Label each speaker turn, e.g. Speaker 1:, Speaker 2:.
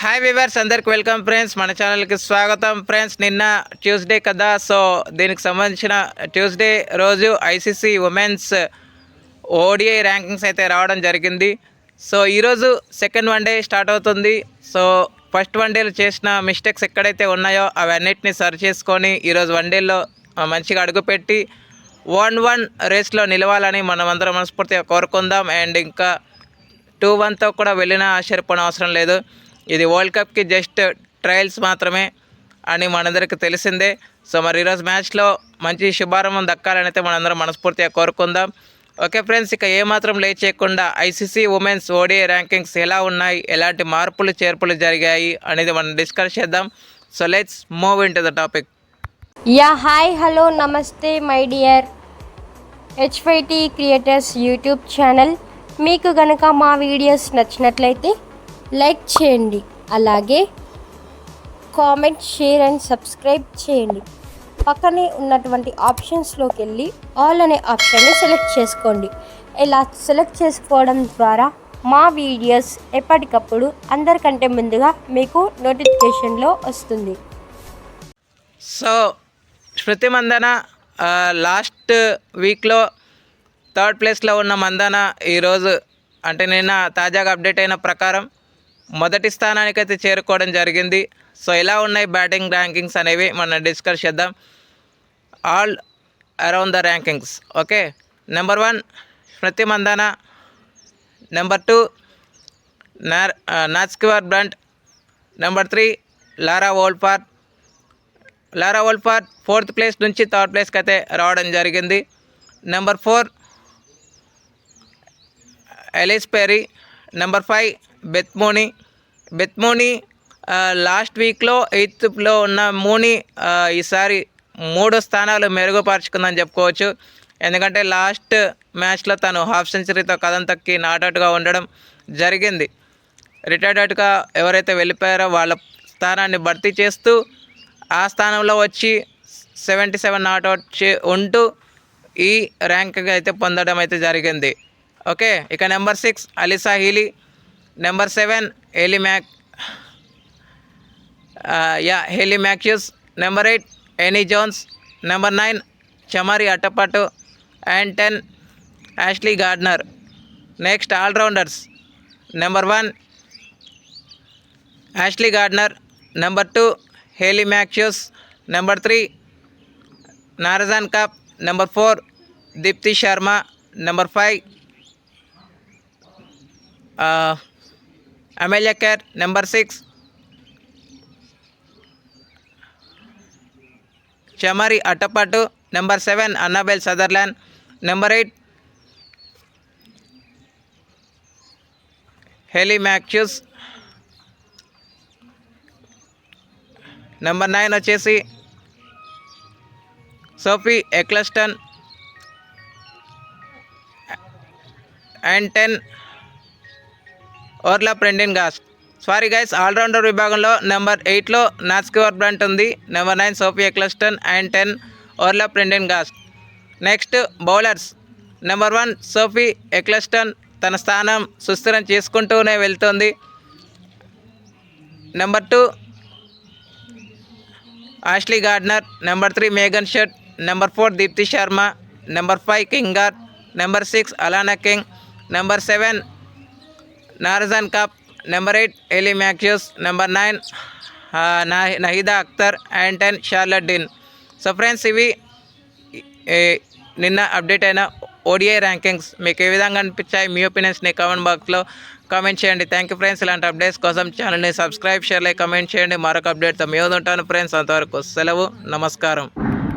Speaker 1: Hi viewers అందరికి welcome friends మన ఛానల్కి స్వాగతం ఫ్రెండ్స్ నిన్న ట్యూస్డే కదా. సో దీనికి సంబంధించిన ట్యూస్డే రోజు ఐసీసీ ఉమెన్స్ ఓడిఐ ర్యాంకింగ్స్ అయితే రావడం జరిగింది. సో ఈరోజు సెకండ్ వన్ డే స్టార్ట్ అవుతుంది. సో ఫస్ట్ వన్ డేలో చేసిన మిస్టేక్స్ ఎక్కడైతే ఉన్నాయో అవన్నిటిని సరి చేసుకొని ఈరోజు వన్ డేలో మంచిగా అడుగుపెట్టి వన్ వన్ రేస్లో నిలవాలని మనం అందరం మనస్ఫూర్తిగా కోరుకుందాం. అండ్ ఇంకా టూ వన్తో కూడా వెళ్ళినా ఆశ్చర్యపోవడం అవసరం లేదు. ఇది వరల్డ్ కప్కి జస్ట్ ట్రయల్స్ మాత్రమే అని మనందరికీ తెలిసిందే. సో మరి ఈరోజు మ్యాచ్లో మంచి శుభారంభం దక్కాలని అయితే మనందరం మనస్ఫూర్తిగా కోరుకుందాం. ఓకే ఫ్రెండ్స్ ఇక ఏమాత్రం లేట్ చేయకుండా ఐసీసీ ఉమెన్స్ ఓడిఐ ర్యాంకింగ్స్ ఎలా ఉన్నాయి ఎలాంటి మార్పులు చేర్పులు జరిగాయి అనేది మనం డిస్కస్ చేద్దాం. So let's move in to the topic.
Speaker 2: Yeah hi hello నమస్తే my dear HYT creators YouTube channel. మీకు గనక మా వీడియోస్ నచ్చినట్లయితే లైక్ చేయండి. అలాగే కామెంట్ షేర్ అండ్ సబ్స్క్రైబ్ చేయండి. పక్కనే ఉన్నటువంటి ఆప్షన్స్లోకి వెళ్ళి ఆల్ అనే ఆప్షన్ని సెలెక్ట్ చేసుకోండి. ఇలా సెలెక్ట్ చేసుకోవడం ద్వారా మా వీడియోస్ ఎప్పటికప్పుడు అందరికంటే ముందుగా మీకు నోటిఫికేషన్లో వస్తుంది.
Speaker 1: సో శృతి మందన లాస్ట్ వీక్లో థర్డ్ ప్లేస్లో ఉన్న మందన ఈరోజు అంటే నిన్న తాజాగా అప్డేట్ అయిన ప్రకారం మొదటి స్థానానికైతే చేరుకోవడం జరిగింది. సో ఎలా ఉన్నాయి బ్యాటింగ్ ర్యాంకింగ్స్ అనేవి మనం డిస్కస్ చేద్దాం. All around the rankings. Okay? Number one Smriti Mandanna. Number two Nar నాస్కివర్ Brunt number three Laura వోల్పార్ Laura వోల్పార్ fourth place నుంచి థర్డ్ ప్లేస్కి అయితే రావడం జరిగింది. Number four Ellyse Perry. Number five Beth Mooney Beth Mooney last వీక్లో ఎయిత్లో ఉన్న మోని ఈసారి మూడు స్థానాలు మెరుగుపరుచుకుందని చెప్పుకోవచ్చు. ఎందుకంటే లాస్ట్ మ్యాచ్లో తను హాఫ్ సెంచరీతో కథం తక్కి నాటౌట్గా ఉండడం జరిగింది. రిటైర్డ్గా ఎవరైతే వెళ్ళిపోయారో వాళ్ళ స్థానాన్ని భర్తీ చేస్తూ ఆ స్థానంలో వచ్చి సెవెంటీ సెవెన్ నాట్అవుట్ చే ఉంటూ ఈ ర్యాంక్ అయితే పొందడం అయితే జరిగింది. ఓకే ఇక number six Alyssa Healy. Number seven Hayley Matthews yeah Hayley Matthews number eight Amy Jones number nine Chamari Athapaththu and ten Ashleigh Gardner next allrounders number one Ashleigh Gardner number two Hayley Matthews number three Marizanne Kapp number four Deepti Sharma number five Amelia Kerr number six Chamari Athapaththu number seven Annabel Sutherland number eight Hayley number nine వచ్చేసి Sophie Ecclestone and ten Orla Prendergast. Sorry guys allrounder విభాగంలో number ఎయిట్లో Nat Sciver Brunt ఉంది. Number nine Sophie Ecclestone and ten Orla Prendergast. Next bowlers number one Sophie Ecclestone తన స్థానం సుస్థిరం చేసుకుంటూనే వెళ్తుంది. Number two Ashleigh Gardner number three Megan Schutt number four Deepti Sharma number five కింగార్ number six Alana King number seven Marizanne Kapp number eight Hayley Matthews number nine Nahida Akter and ten Charlotte Dean so friends ఇవి నిన్న update అయిన ODI rankings మీకు ఏ విధంగా అనిపించాయి మీ ఒపీనియన్స్ని comment బాక్స్లో కామెంట్ చేయండి థ్యాంక్ యూ ఫ్రెండ్స్ ఇలాంటి అప్డేట్స్ కోసం ఛానల్ని సబ్స్క్రైబ్ షేర్ లైక్ కామెంట్ చేయండి మరొక అప్డేట్తో మేము ఉంటాను ఫ్రెండ్స్ అంతవరకు సెలవు నమస్కారం